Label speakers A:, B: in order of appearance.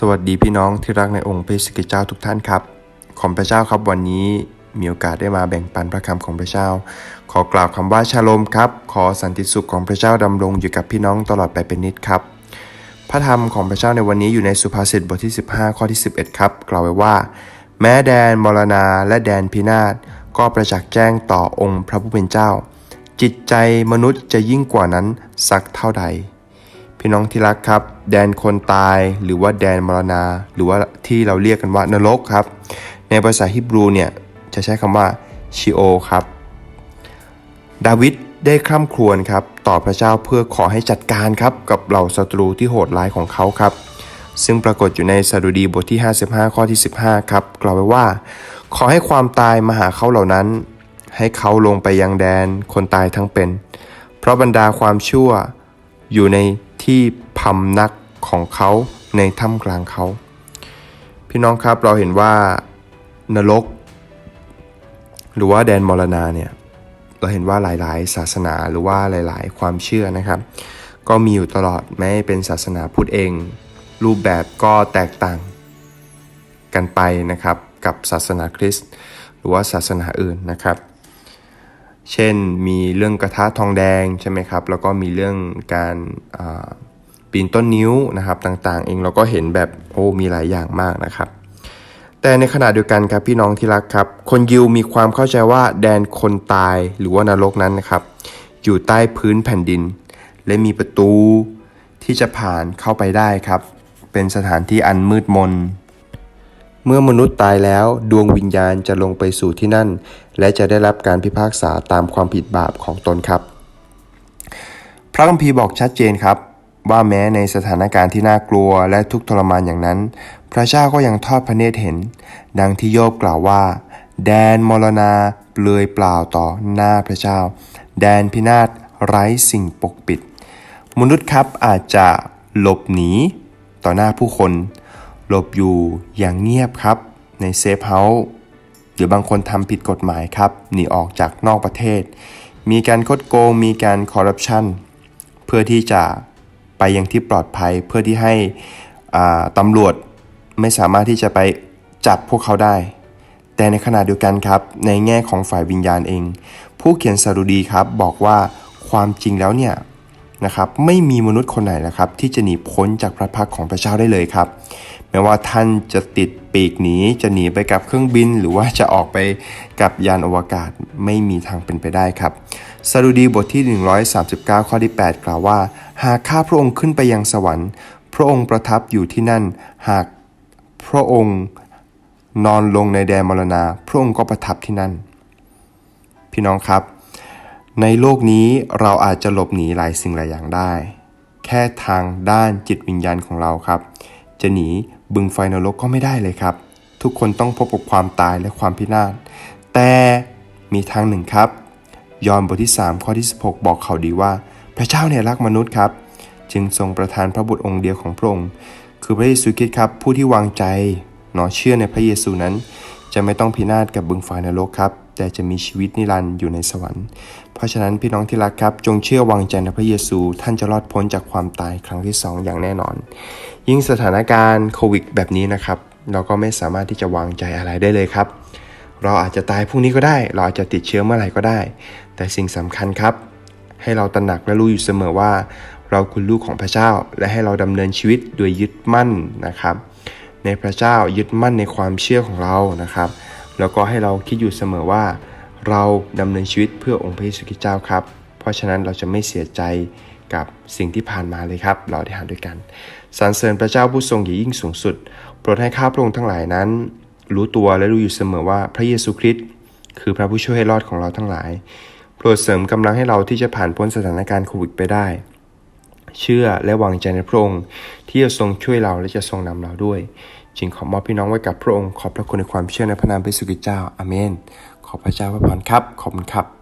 A: สวัสดีพี่น้องที่รักในองค์พระสกิเจ้าทุกท่านครับ ขอบพระเจ้าครับวันนี้มีโอกาสได้มาแบ่งปันพระคำของพระเจ้า ขอกล่าวคำว่าชาโลมครับ ขอสันติสุขของพระเจ้าดำรงอยู่กับพี่น้องตลอดไปเป็นนิดครับ พระธรรมของพระเจ้าในวันนี้อยู่ในสุภาษิตบทที่ 15 ข้อที่ 11 ครับ กล่าวไว้ว่า แม้แดนมรณาและแดนพินาศก็ประจักษ์แจ้งต่อองค์พระผู้เป็นเจ้า จิตใจมนุษย์จะยิ่งกว่านั้นสักเท่าใด พี่น้องที่รักครับ แดนคนตายหรือว่าแดนมรณา หรือว่าที่เราเรียกกันว่านรกครับ ในภาษาฮิบรูเนี่ยจะใช้คำว่าชิโอครับ ดาวิดได้คร่ำครวญครับต่อพระเจ้าเพื่อขอให้จัดการครับกับเหล่าศัตรูที่โหดร้ายของเขาครับ ซึ่งปรากฏอยู่ในสดุดีบทที่ 55 ข้อที่ 15 ครับกล่าวไว้ว่า ขอให้ความตายมาหาเขาเหล่านั้น ให้เขาลงไปยังแดนคนตายทั้งเป็น เพราะบรรดาความชั่วอยู่ใน ที่พำนักของเขาในถ้ำกลางเขา พี่น้องครับเราเห็นว่านรก หรือว่าแดนมรณาเนี่ยเราเห็นว่าหลายๆ ศาสนาหรือว่าหลาย ๆ ความเชื่อนะครับ ก็มีอยู่ตลอดแม้เป็นศาสนาพุทธเอง รูปแบบก็แตกต่างกันไปนะครับกับศาสนาคริสต์หรือว่าศาสนาอื่นนะครับ เช่นมีเรื่องกระทะทองแดงใช่ไหมครับ แล้วก็มีเรื่องการปีนต้นนิ้วนะครับต่างๆ เองเราก็เห็นแบบโอ้มีหลายอย่างมากนะครับ แต่ในขณะเดียวกันครับพี่น้องที่รักครับ คนยิวมีความเข้าใจว่าแดนคนตายหรือว่านรกนั้นนะครับ อยู่ใต้พื้นแผ่นดิน และมีประตูที่จะผ่านเข้าไปได้ครับ เป็นสถานที่อันมืดมน เมื่อมนุษย์ตายแล้วดวงวิญญาณจะลงไปสู่ที่นั่น และจะได้รับการพิพากษาตามความผิดบาปของตนครับ พระคัมภีร์บอกชัดเจนครับ ว่าแม้ในสถานการณ์ที่น่ากลัวและทุกทรมานอย่างนั้น พระเจ้าก็ยังทอดพระเนตรเห็น ดังที่โยบกล่าวว่า แดนมรณาเปลือยเปล่าต่อหน้าพระเจ้า แดนพินาศไร้สิ่งปกปิด มนุษย์ครับอาจจะหลบหนีต่อหน้าผู้คน หลบอยู่อย่างเงียบครับในเซฟเฮาส์หรือบางคนทำผิดกฎหมายครับ หนีออกจากนอกประเทศ มีการคดโกงมีการคอร์รัปชันเพื่อที่จะไปยังที่ปลอดภัยเพื่อที่ให้ตำรวจไม่สามารถที่จะไปจับพวกเขาได้ แต่ในขณะเดียวกันครับ ในแง่ของฝ่ายวิญญาณเอง ผู้เขียนสดุดีครับบอกว่าความจริงแล้วเนี่ย นะครับไม่มีมนุษย์คนไหนนะครับที่จะหนีพ้นจากพระพักของพระเจ้าได้เลยครับ แม้ว่าท่านจะติดปีกหนีจะหนีไปกับเครื่องบิน หรือว่าจะออกไปกับยานอวกาศไม่มีทางเป็นไปได้ครับสดุดีบทที่ 139 ข้อที่ 8 กล่าวว่า หากข้าพระองค์ขึ้นไปยังสวรรค์ พระองค์ประทับอยู่ที่นั่น หากพระองค์นอนลงในแดนมรณา พระองค์ก็ประทับที่นั่น พี่น้องครับ ในโลกนี้เราอาจจะหลบหนีหลายสิ่งหลายอย่างได้ แค่ทางด้านจิตวิญญาณของเราครับ จะหนีบึงไฟนรกก็ไม่ได้เลยครับ ทุกคนต้องพบกับความตายและความพินาศแต่มีทางหนึ่งครับ ยอห์นบทที่ 3 ข้อที่ 16 บอกเขาดีว่า พระเจ้าเนี่ยรักมนุษย์ครับ จึงทรงประทานพระบุตรองค์เดียวของพระองค์คือพระเยซูคริสต์ครับ ผู้ที่วางใจเนาะเชื่อในพระเยซูนั้น จะไม่ต้องพินาศกับบึงไฟนรกครับ แต่จะมีชีวิตนิรันดร์อยู่ในสวรรค์ เพราะฉะนั้นพี่น้องที่รักครับ จงเชื่อวางใจในพระเยซู ท่านจะรอดพ้นจากความตายครั้งที่สองอย่างแน่นอน ยิ่งสถานการณ์โควิดแบบนี้นะครับ เราก็ไม่สามารถที่จะวางใจอะไรได้เลยครับ เราอาจจะตายพรุ่งนี้ก็ได้ เราอาจจะติดเชื้อเมื่อไหร่ก็ได้ แต่สิ่งสำคัญครับ ให้เราตระหนักและรู้อยู่เสมอว่า เราคือลูกของพระเจ้า และให้เราดำเนินชีวิตโดยยึดมั่นนะครับ ในพระเจ้ายึดมั่นในความเชื่อของเรานะครับ แล้วก็ให้เราคิดอยู่เสมอว่า เราดำเนินชีวิตเพื่อองค์พระเยซูคริสต์เจ้าครับ เพราะฉะนั้นเราจะไม่เสียใจกับสิ่งที่ผ่านมาเลยครับ เราได้หารด้วยกันสรรเสริญพระเจ้าผู้ทรงใหญ่ยิ่งสูงสุด โปรดให้ข้าพระองค์ทั้งหลายนั้น รู้ตัวและรู้อยู่เสมอว่าพระเยซูคริสต์คือพระผู้ช่วยให้รอดของเราทั้งหลาย โปรดเสริมกำลังให้เราที่จะผ่านพ้นสถานการณ์โควิดไปได้ เชื่อและวางใจในพระองค์ที่จะทรงช่วยเราและจะทรงนำเราด้วย จึงขอมอบพี่น้องไว้กับพระองค์ ขอบพระคุณในความเชื่อในพระนามพระสุกิเจ้าอาเมน ขอพระเจ้าพระพรครับ ขอบคุณครับ